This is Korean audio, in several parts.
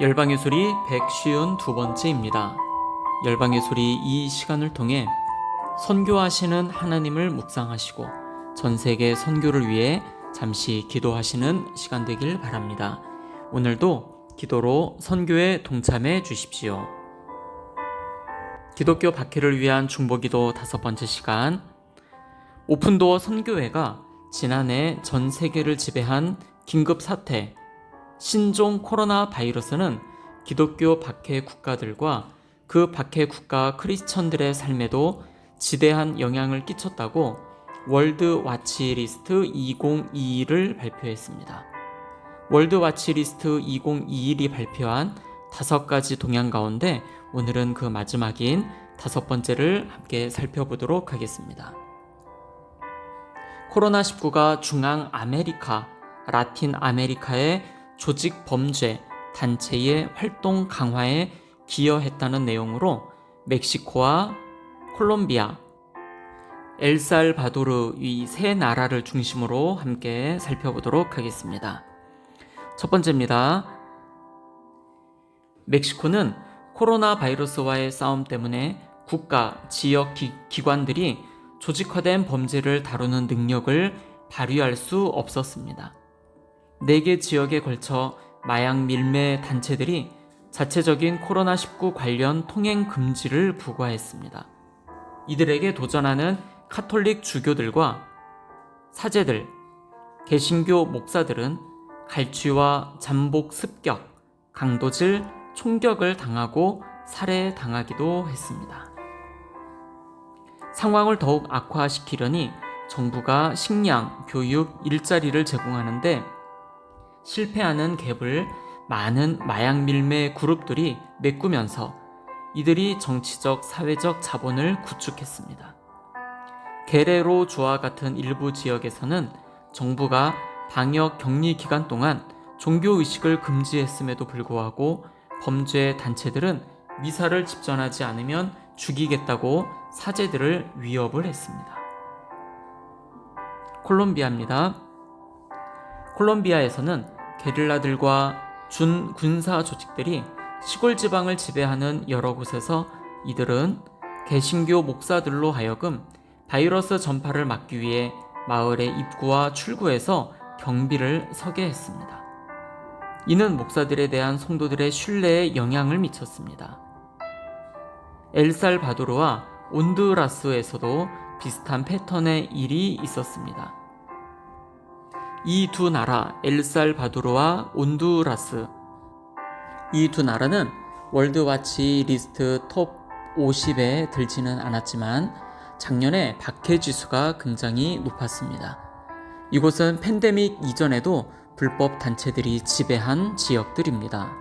열방의 소리 152번째입니다. 열방의 소리 이 시간을 통해 선교하시는 하나님을 묵상하시고 전 세계 선교를 위해 잠시 기도하시는 시간 되길 바랍니다. 오늘도 기도로 선교에 동참해 주십시오. 기독교 박해를 위한 중보기도 다섯 번째 시간 오픈도어 선교회가 지난해 전 세계를 지배한 긴급 사태 신종 코로나 바이러스는 기독교 박해 국가들과 그 박해 국가 크리스천들의 삶에도 지대한 영향을 끼쳤다고 월드 와치 리스트 2021을 발표했습니다. 월드 와치 리스트 2021이 발표한 다섯 가지 동향 가운데 오늘은 그 마지막인 다섯 번째를 함께 살펴보도록 하겠습니다. 코로나19가 중앙 아메리카, 라틴 아메리카의 조직 범죄 단체의 활동 강화에 기여했다는 내용으로 멕시코와 콜롬비아, 엘살바도르 이 세 나라를 중심으로 함께 살펴보도록 하겠습니다. 첫 번째입니다. 멕시코는 코로나 바이러스와의 싸움 때문에 국가, 지역 기, 기관들이 조직화된 범죄를 다루는 능력을 발휘할 수 없었습니다. 4개 지역에 걸쳐 마약 밀매 단체들이 자체적인 코로나19 관련 통행 금지를 부과했습니다. 이들에게 도전하는 카톨릭 주교들과 사제들, 개신교 목사들은 갈취와 잠복 습격, 강도질, 총격을 당하고 살해당하기도 했습니다. 상황을 더욱 악화시키려니 정부가 식량, 교육, 일자리를 제공하는데 실패하는 갭을 많은 마약 밀매 그룹들이 메꾸면서 이들이 정치적, 사회적 자본을 구축했습니다. 게레로 주와 같은 일부 지역에서는 정부가 방역 격리 기간 동안 종교 의식을 금지했음에도 불구하고 범죄 단체들은 미사를 집전하지 않으면 죽이겠다고 사제들을 위협을 했습니다. 콜롬비아입니다. 콜롬비아에서는 게릴라들과 준 군사 조직들이 시골 지방을 지배하는 여러 곳에서 이들은 개신교 목사들로 하여금 바이러스 전파를 막기 위해 마을의 입구와 출구에서 경비를 서게 했습니다. 이는 목사들에 대한 성도들의 신뢰에 영향을 미쳤습니다. 엘살바도르와 온두라스에서도 비슷한 패턴의 일이 있었습니다. 이 두 나라, 엘살바도르와 온두라스. 이 두 나라는 월드와치 리스트 톱 50에 들지는 않았지만 작년에 박해 지수가 굉장히 높았습니다. 이곳은 팬데믹 이전에도 불법 단체들이 지배한 지역들입니다.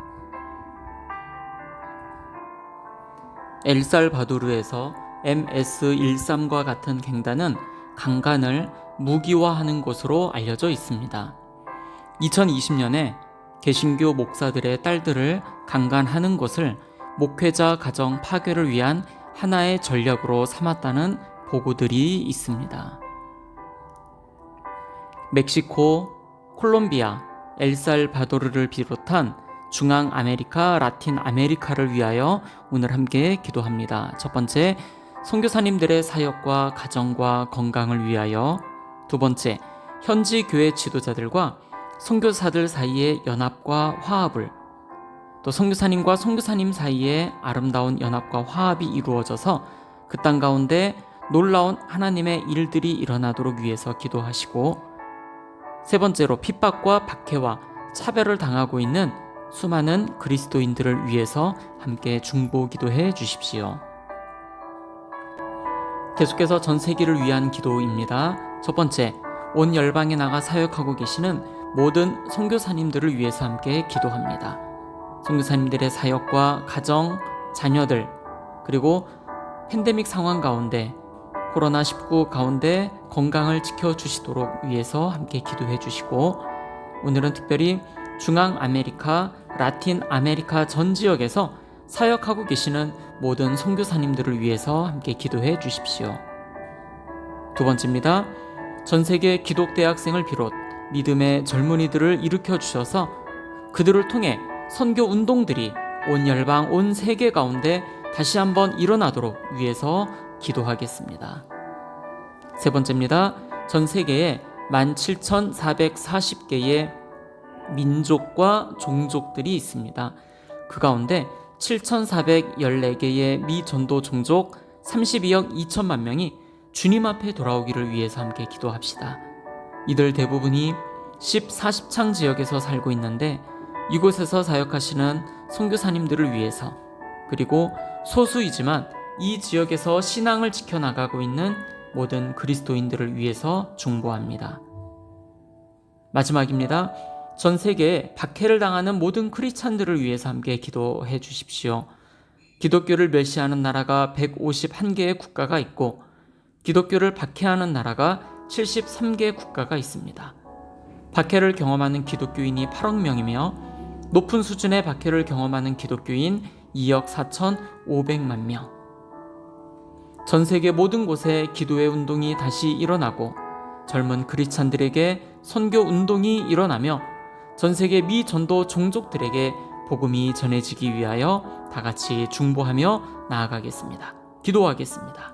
엘살바도르에서 MS-13과 같은 갱단은 강간을 무기화하는 곳으로 알려져 있습니다. 2020년에 개신교 목사들의 딸들을 강간하는 것을 목회자 가정 파괴를 위한 하나의 전략으로 삼았다는 보고들이 있습니다. 멕시코, 콜롬비아, 엘살바도르를 비롯한 중앙 아메리카, 라틴 아메리카를 위하여 오늘 함께 기도합니다. 첫 번째, 선교사님들의 사역과 가정과 건강을 위하여 두 번째, 현지 교회 지도자들과 선교사들 사이의 연합과 화합을 또 선교사님과 선교사님 사이에 아름다운 연합과 화합이 이루어져서 그 땅 가운데 놀라운 하나님의 일들이 일어나도록 위해서 기도하시고 세 번째로 핍박과 박해와 차별을 당하고 있는 수많은 그리스도인들을 위해서 함께 중보 기도해 주십시오. 계속해서 전 세계를 위한 기도입니다. 첫 번째, 온 열방에 나가 사역하고 계시는 모든 선교사님들을 위해서 함께 기도합니다. 선교사님들의 사역과 가정, 자녀들, 그리고 팬데믹 상황 가운데 코로나19 가운데 건강을 지켜주시도록 위해서 함께 기도해 주시고 오늘은 특별히 중앙 아메리카, 라틴 아메리카 전 지역에서 사역하고 계시는 모든 선교사님들을 위해서 함께 기도해 주십시오. 두 번째입니다. 전 세계 기독 대학생을 비롯 믿음의 젊은이들을 일으켜 주셔서 그들을 통해 선교 운동들이 온 열방, 온 세계 가운데 다시 한번 일어나도록 위해서 기도하겠습니다. 세 번째입니다. 전 세계에 17,440개의 민족과 종족들이 있습니다. 그 가운데 7,414개의 미전도 종족 32억 2천만 명이 주님 앞에 돌아오기를 위해서 함께 기도합시다. 이들 대부분이 10, 40창 지역에서 살고 있는데 이곳에서 사역하시는 선교사님들을 위해서 그리고 소수이지만 이 지역에서 신앙을 지켜나가고 있는 모든 그리스도인들을 위해서 중보합니다. 마지막입니다. 전 세계에 박해를 당하는 모든 크리스찬들을 위해서 함께 기도해 주십시오. 기독교를 멸시하는 나라가 151개의 국가가 있고 기독교를 박해하는 나라가 73개의 국가가 있습니다. 박해를 경험하는 기독교인이 8억 명이며 높은 수준의 박해를 경험하는 기독교인 2억 4,500만 명. 전 세계 모든 곳에 기도의 운동이 다시 일어나고 젊은 크리스찬들에게 선교 운동이 일어나며 전 세계 미 전도 종족들에게 복음이 전해지기 위하여 다 같이 중보하며 나아가겠습니다. 기도하겠습니다.